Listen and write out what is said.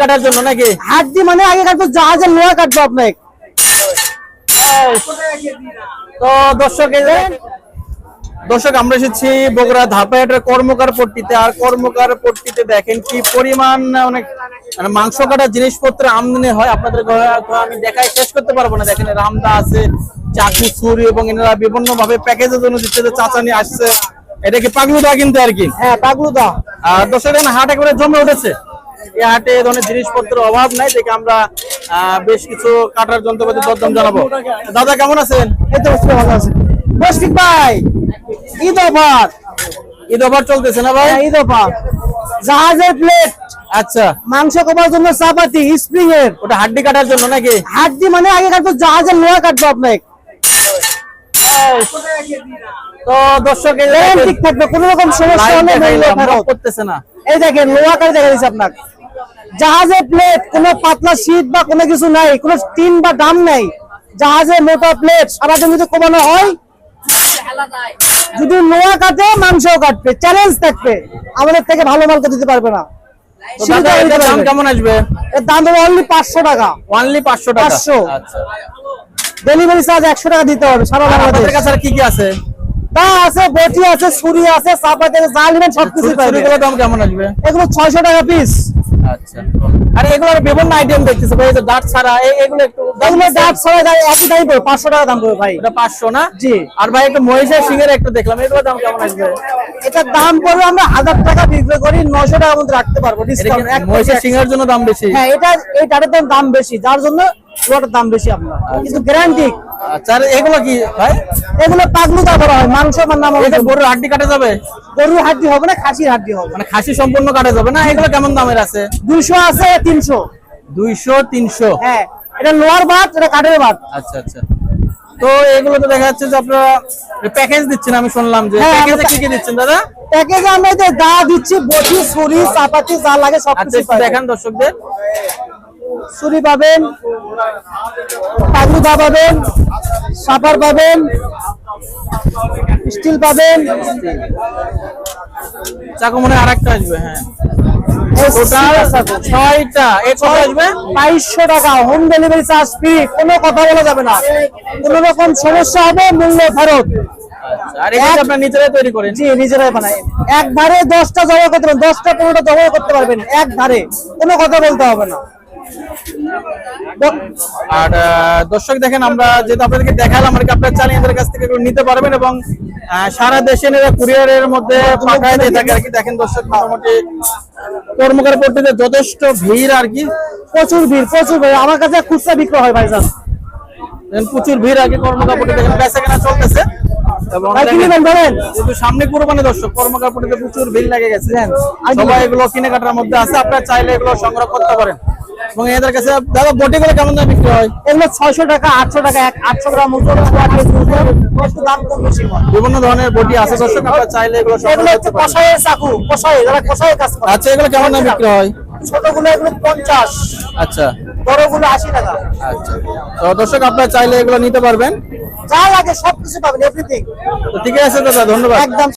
কাটার জন্য নাকি? হাড্ডি মানে আগে কাটতো জাহাজের লোহা কাটবো আপনাকে। তো দর্শক দর্শক আমরা এসেছি বগুড়া ধাপাহাটের কর্মকার পট্টিতে। আর কর্মকার পট্টিতে দেখেন কি পরিমাণ অনেক মানে মাংস কাটার জিনিসপত্র আমদানি হয়। আপনাদের ঘরে আমি দেখাই শেষ করতে পারব না। দেখেন রামদা আছে চাকু ছুরি এবং এনারা বিভিন্ন ভাবে প্যাকেজের জন্য দিচ্ছে যে চাচানি আসছে। এটা কি পাগলুদা কিন্তু আর কি? হ্যাঁ পাগলুদা। আর দর্শক হাট একেবারে জমে উঠেছে। এই হাটে এ ধরনের জিনিসপত্রের অভাব নাই দেখে আমরা বেশ কিছু কাটার যন্ত্রপাতি দরদাম জানাব। দাদা কেমন আছেন? এই তো ভালো আছে। মুশফিক ভাই ঈদ অফার। ঈদ অফার চলতেছে না ভাই? হ্যাঁ, ঈদ অফার। জাহাজের প্লেট আচ্ছা। মাংস কমার জন্য চাপাতি স্প্রিং এর ওটা হাড্ডি কাটার জন্য নাকি? হাড্ডি মানে আগে কাটতো জাহাজের লোহা কাটবো আপনাকে। তো দর্শক ঠিক থাকবে কোন রকম সমস্যা হলে করতেছে না। এই দেখেন লোহা কাটে দেখা দিচ্ছে আপনাকে। জাহাজের প্লেট কোনো পাতলা শীত বা কোনো কিছু নাই কোনো টিন বা দাম নাই। জাহাজের মোটা প্লেট সারা দিন যদি কমানো হয়। যদি লোহা কাটে মাংসও কাটবে চ্যালেঞ্জ থাকবে। আমাদের থেকে ভালো মাল দিতে পারবে না। দাম কেমন আসবে? এর দাম দেবো অনলি পাঁচশো টাকা। অনলি পাঁচশো টাকা? 500 ডেলিভারি চার্জ একশো টাকা দিতে হবে সারা কাছে কি কি আছে? তা আছে বটি আছে ছুরি আছে যা নেবেন সবকিছু দাম কেমন আসবে? এগুলো ছয়শো টাকা পিস আচ্ছা। আর এগুলোর বিভিন্ন আইটেম দেখতেছি ভাই এই যে দাঁত ছাড়া এগুলো একটু এগুলো বেশি। ডাব দাম একই দামই পড়বে পাঁচশো টাকা দাম পড়বে ভাই। এটা পাঁচশো না? জি। আর ভাই একটু মহিষের সিংহের একটু দেখলাম এগুলো দাম কেমন আসবে? এটার দাম পড়বে আমরা টাকা বিক্রি করি টাকার মধ্যে রাখতে পারব ডিসকাউন্ট মহিষের সিংহের জন্য দাম বেশি? হ্যাঁ এটা এই দাম বেশি যার জন্য ওটার দাম বেশি আপনার। কিন্তু গ্যারান্টি আচ্ছা এগুলো কি ভাই? এগুলো পাগলুদা করা হয় মাংস বা নাম এটা গরুর হাড্ডি কাটা যাবে? গরুর হাড্ডি হবে না খাসির হাড্ডি হবে। মানে খাসি সম্পূর্ণ কাটা যাবে না? এগুলো কেমন দামের আছে? দুইশো আছে তিনশো। দুইশো তিনশো। হ্যাঁ এটা লোয়ার ভাত এটা কাঠের ভাত। আচ্ছা আচ্ছা। তো এগুলো তো দেখা যাচ্ছে যে আপনারা প্যাকেজ দিচ্ছেন আমি শুনলাম যে প্যাকেজে কি কি দিচ্ছেন দাদা? প্যাকেজে আমরা যে দা দিচ্ছি বটি ছুরি চাপাতি যা লাগে সব আচ্ছা কিছু একটু দেখান দর্শকদের। ছুরি পাবেন পাগলু দা পাবেন সাপার পাবেন স্টিল পাবেন। চাকু মনে হয় আরেকটা আসবে হ্যাঁ। হোম ডেলিভারি চার্জ ফ্রি কোনো কথা বলা যাবে না। কোনো রকম সমস্যা হবে মূল্য ফেরত। আচ্ছা, আর আপনার নিজেরাই তৈরি করেন? জি নিজেরাই বানাই। এক ধারে দশটা জমা করতে পারবেন দশটা পনেরোটা জমা করতে পারবেন এক ধারে কোনো কথা বলতে হবে না। আর দর্শক দেখেন আমরা যেহেতু আপনাদেরকে দেখালাম আর কি আপনারা চালিয়ে এদের কাছ থেকে নিতে পারবেন এবং সারা দেশে এরা কুরিয়ারের মধ্যে পাঠায় দিয়ে থাকে আর কি। দেখেন দর্শক মোটামুটি কর্মকার পট্টিতে যথেষ্ট ভিড় আর কি। প্রচুর ভিড় প্রচুর ভিড়। আমার কাছে খুচরা বিক্রি হয় ভাইজান। দেখেন প্রচুর ভিড় আর কি কর্মকার দেখেন বেচা কেনা চলতেছে ভাই সামনে কোরবানি দর্শক কর্মকার প্রচুর ভিড় লেগে গেছে। সবাই এগুলো কিনে কাটার মধ্যে আছে আপনারা চাইলে এগুলো সংগ্রহ করতে পারেন। এবং এদের কাছে দাদা বটিগুলো কেমন দামে বিক্রি হয়? এগুলো ছয়শো টাকা আটশো টাকা এক আটশো গ্রাম ওজন দাম কম বেশি বিভিন্ন ধরনের বটি আছে দর্শক আপনারা চাইলে এগুলো এগুলো হচ্ছে করতে চাকু কষাই যারা কষাইয়ের কাজ করে। আচ্ছা এগুলো কেমন দামে বিক্রি হয়? ছোটগুলো এগুলো পঞ্চাশ আচ্ছা। বড়গুলো আশি টাকা। আচ্ছা। তো দর্শক আপনারা চাইলে এগুলো নিতে পারবেন। যা লাগে সবকিছু পাবেন এভরিথিং তো ঠিক আছে দাদা ধন্যবাদ। একদম